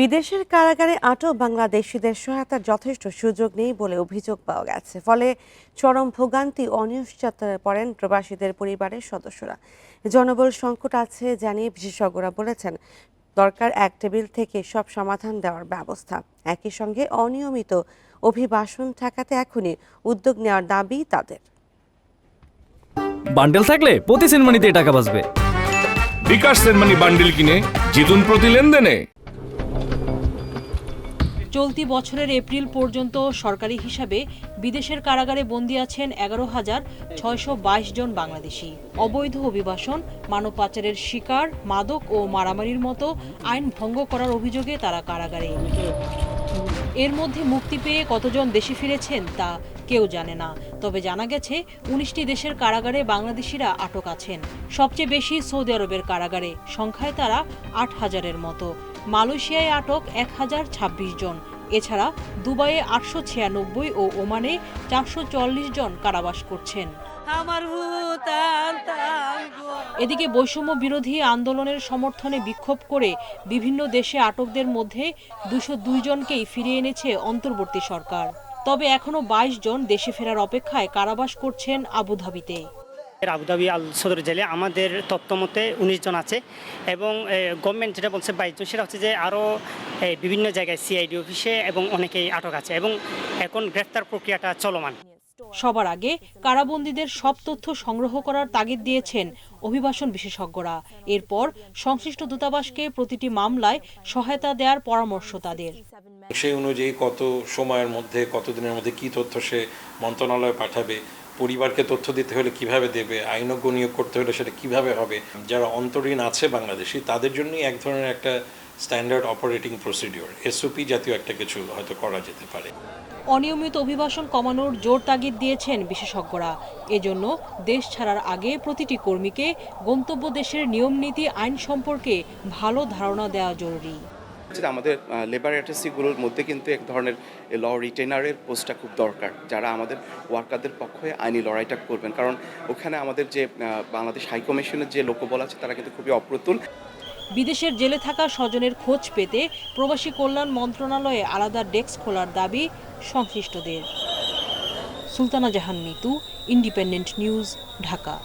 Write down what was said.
বিদেশের কারাগারে আটক বাংলাদেশিদের সহায়তার যথেষ্ট সুযোগ নেই বলে অভিযোগ পাওয়া গেছে। ফলে চরম ভোগান্তি অনিশ্চয়তায় পড়েন প্রবাসীদের পরিবারের সদস্যরা। জনবল সংকট আছে জানিয়ে বিশেষজ্ঞরা বলেছেন দরকার এক টেবিল থেকে সব সমাধান দেওয়ার ব্যবস্থা। একই সঙ্গে অনিয়মিত অভিবাসন ঠেকাতে এখনই উদ্যোগ নেওয়ার দাবি তাদের। বান্ডেল থাকলে প্রতি সেনমানিতে টাকা বাঁচবে। বিকাশ সেনমানি বান্ডিল কিনে জিতুন প্রতি লেনদেনে। চলতি বছরের এপ্রিল পর্যন্ত সরকারি হিসাবে বিদেশের কারাগারে বন্দী আছেন এগারো হাজার ছয়শো বাইশ জন বাংলাদেশি। অবৈধ অভিবাসন, মানব পাচারের শিকার, মাদক ও মারামারির মতো আইন ভঙ্গ করার অভিযোগে তারা কারাগারে। এর মধ্যে মুক্তি পেয়ে কতজন দেশে ফিরেছেন তা কেউ জানে না। তবে জানা গেছে, উনিশটি দেশের কারাগারে বাংলাদেশিরা আটক আছেন। সবচেয়ে বেশি সৌদি আরবের কারাগারে, সংখ্যায় তারা আট হাজারের মতো। মালয়েশিয়ায় আটক এক হাজার ছাব্বিশ জন। এছাড়া দুবাইয়ে আটশো ছিয়ানব্বই ও ওমানে চারশো চল্লিশ জন কারাবাস করছেন। এদিকে বৈষম্য বিরোধী আন্দোলনের সমর্থনে বিক্ষোভ করে বিভিন্ন দেশে আটকদের মধ্যে দুশো জনকেই ফিরিয়ে এনেছে অন্তর্বর্তী সরকার। তবে এখনও বাইশ জন দেশে ফেরার অপেক্ষায় কারাবাস করছেন আবুধাবিতে। আবুধাবি আল সদর জেলে আমাদের তথ্য মতে উনিশ জন আছে এবং গভর্নমেন্ট যেটা বলছে বাইশ জন, সেটা হচ্ছে যে আরও বিভিন্ন জায়গায় সিআইডি অফিসে এবং অনেকেই আটক আছে এবং এখন গ্রেফতার প্রক্রিয়াটা চলমান। সবার আগে কারাবন্দীদের সব তথ্য সংগ্রহ করার তাগিদ দিয়েছেন অভিবাসন বিশেষজ্ঞরা। এরপর সংশ্লিষ্ট দূতাবাসকে প্রতিটি মামলায় সহায়তা দেওয়ার পরামর্শ তাদের। সেই অনুযায়ী কত সময়ের মধ্যে কতদিনের মধ্যে কি তথ্য সে মন্ত্রণালয়ে পাঠাবে, পরিবারকে তথ্য দিতে হলে কীভাবে দেবে, আইনজ্ঞ নিয়োগ করতে হলে সেটা কীভাবে হবে, যারা অন্তরীণ আছে বাংলাদেশি, তাদের জন্যই এক ধরনের একটা স্ট্যান্ডার্ড অপারেটিং প্রসিডিওর এসওপি জাতীয় একটা কিছু হয়তো করা যেতে পারে। অনিয়মিত অভিবাসন কমানোর জোর তাগিদ দিয়েছেন বিশেষজ্ঞরা। এজন্য দেশ ছাড়ার আগে প্রতিটি কর্মীকে গন্তব্য দেশের নিয়ম নীতি আইন সম্পর্কে ভালো ধারণা দেওয়া জরুরি। আমাদের লেবার অ্যাটাসিগুলোর মধ্যে কিন্তু এক ধরনের ল রিটেনারের পোস্টটা খুব দরকার যারা আমাদের ওয়ার্কারদের পক্ষে আইনি লড়াইটা করবেন। কারণ ওখানে আমাদের যে বাংলাদেশ হাইকমিশনের যে লোকবল আছে তারা কিন্তু খুবই অপ্রতুল। বিদেশের জেলে থাকা স্বজনের খোঁজ পেতে প্রবাসী কল্যাণ মন্ত্রণালয়ে আলাদা ডেস্ক খোলার দাবি সংশ্লিষ্টদের। Sultana Jahan Mitu, independent news, Dhaka.